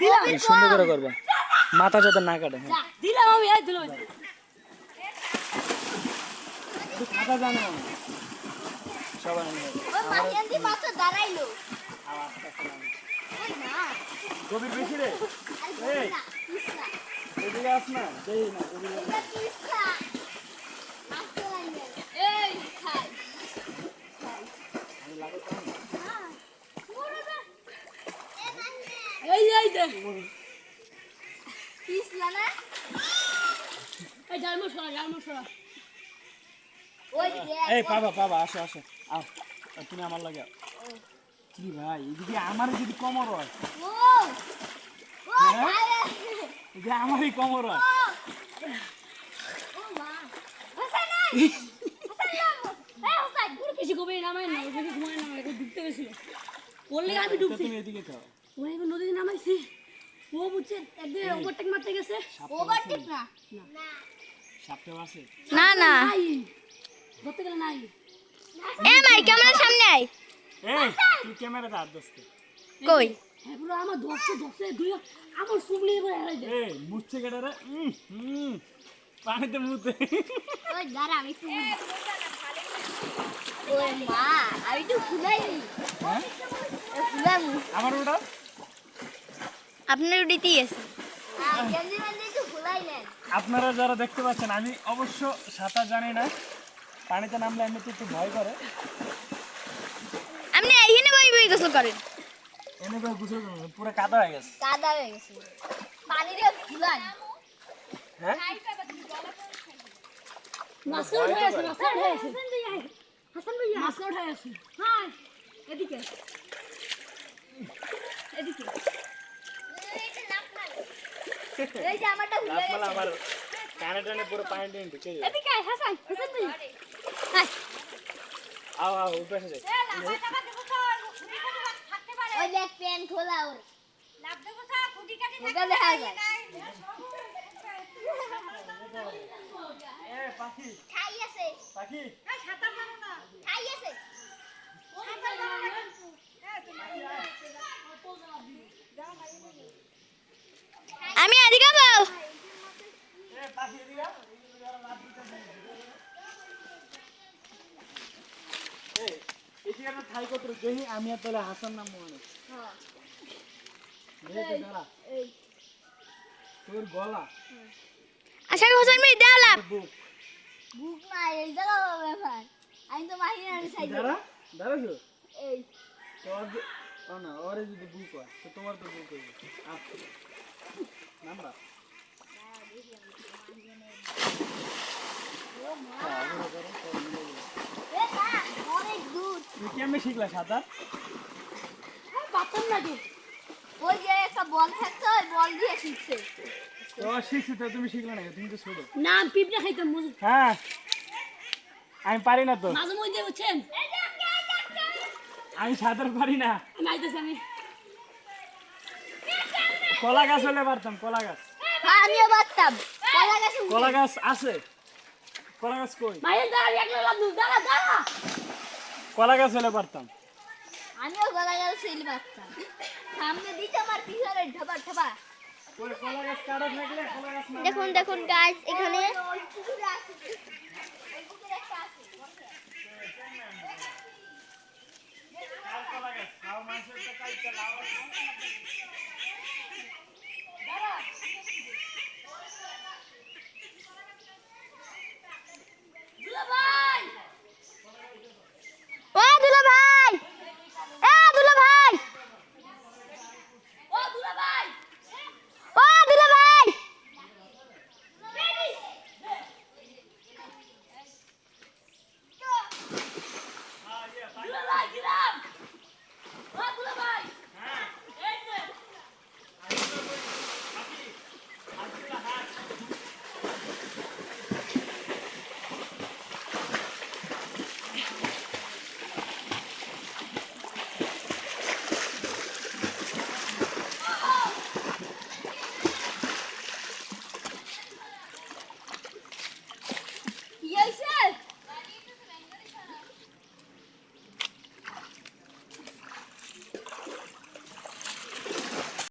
দিলাম। সুন্দর করে করবা। মাথা যাতে না কাটে হ্যাঁ। দিলাম আমি এই দিলাম মাথা জানো দাঁড়াইলো। গভীর বেশি রে। এই। এদিকে আস না দেই না এদিকে আস। এটা পিছলা আসতে লাগে এই খাই খাই হ্যাঁ মোরে না এ মাহিয়া এই যে পিছলা না এই জালমো সরা জালমো সরা ওই এই পাবা পাবা আসো আসো। আও তুমি আমার লাগে। কি ভাই এদিকে আমার যদি কমর হয়। ও ও হ্যাঁ? এদিকে আমারই কমর হয়। ও মা। হাসান এই। হাসান বেশি কবে নামাই না ঘুমায় না এখন ডুবতে গেছিল। লেগে আমি ডুবছি তুমি এদিকে খাও ও এবার নদীতে নামাইছি। ও বুঝছে একদিন ওভারটেক মারতে গেছে। ওভারটেক না না। সাপটা আছে না না। ধরতে গেলে নাই। এ মাই ক্যামেরার সামনে আয়। এই তুই ক্যামেরাতে হাত দোস্তে। কই? আমার ধরছে ধরছে দুই আমার সুবলি এবার হেরাই যায় এই মুছছে কেটে হুম পানিতে মুতে ওই দাঁড়া আমি একটু ওই মা আমি তো খুলাই হ্যাঁ? খুলাম আমার ওটা? আপনার উডিতেই আছে। আপনারা যারা দেখতে পাচ্ছেন আমি অবশ্য সাঁতার জানি না। পানিতে নামলে এমনিতে একটু ভয় করে। আপনি এইখানে বই বই গোসল করেন? এনে গুছল পুরো কাদা হয়ে গেছে। কাদা হয়ে গেছে। পানি দিয়ে খুলান হ্যাঁ উঠে আছে মাছটা উঠে আছে হাসান উঠে আছে হ্যাঁ এদিকে। এদিকে এই যে আমারটা খুলে লাফমালা আমার কানে টানে পুরো পানি টেনে ঢুকে যাবে এদিকে আয়, হাসান হাসান ভাইয়া আও আও উপরে এসে যাই ওই দেখ প্যান খোলা ওর ওটা দেখা যায় এ পাখি খাই আছে পাখি খাই আছে আমি এদিকে পাও এ পাখি এদিকে আও। এই এদিকে একটা ঠাই কত দেখি আমি আর তাহলে হাসান নাম মনে দেখে দাঁড়া এই তোর গলা আশা হোসেন ভাই দেও বুক বুক না এই জায়গা ব্যাপার। আমি তো মাহিনার সাইড দাঁড়া দাঁড়াছো এই। তোর ও না ওরে যদি বুক হয় তো তোমার তো বুক আচ্ছা নাম্বার। এ না অনেক দূর তুই কেমনে শিখলা সাঁতার। পাতাম না তো ওই যে একটা বল থাকছে ওই বল দিয়ে শিখছে। তো শিখছি তো তুমি শিখলে না তুমি তো ছোট। না আমি পিঁপড়া খাইতাম বুঝ- হ্যাঁ আমি পারি না তো। মাঝে মধ্যে বুঝছেন? আমি সাঁতার পারি না। আমি আইতেছি আমি। কলা গাছ হলে পারতাম কলা গাছ। হ্যাঁ আমিও পারতাম। কলা গাছে কলা গাছ আছে। কলা গাছ কই? মায়ের দাঁড়া একলা লাভ দাঁড়া দাঁড়া। কলা গাছ হলে পারতাম। আমিও কলা গাছ হইলে পারতাম। সামনে দিতে আমার পিছনে ঢাবা ঢাবা দেখুন দেখুন গাছ? এখানে মানুষের।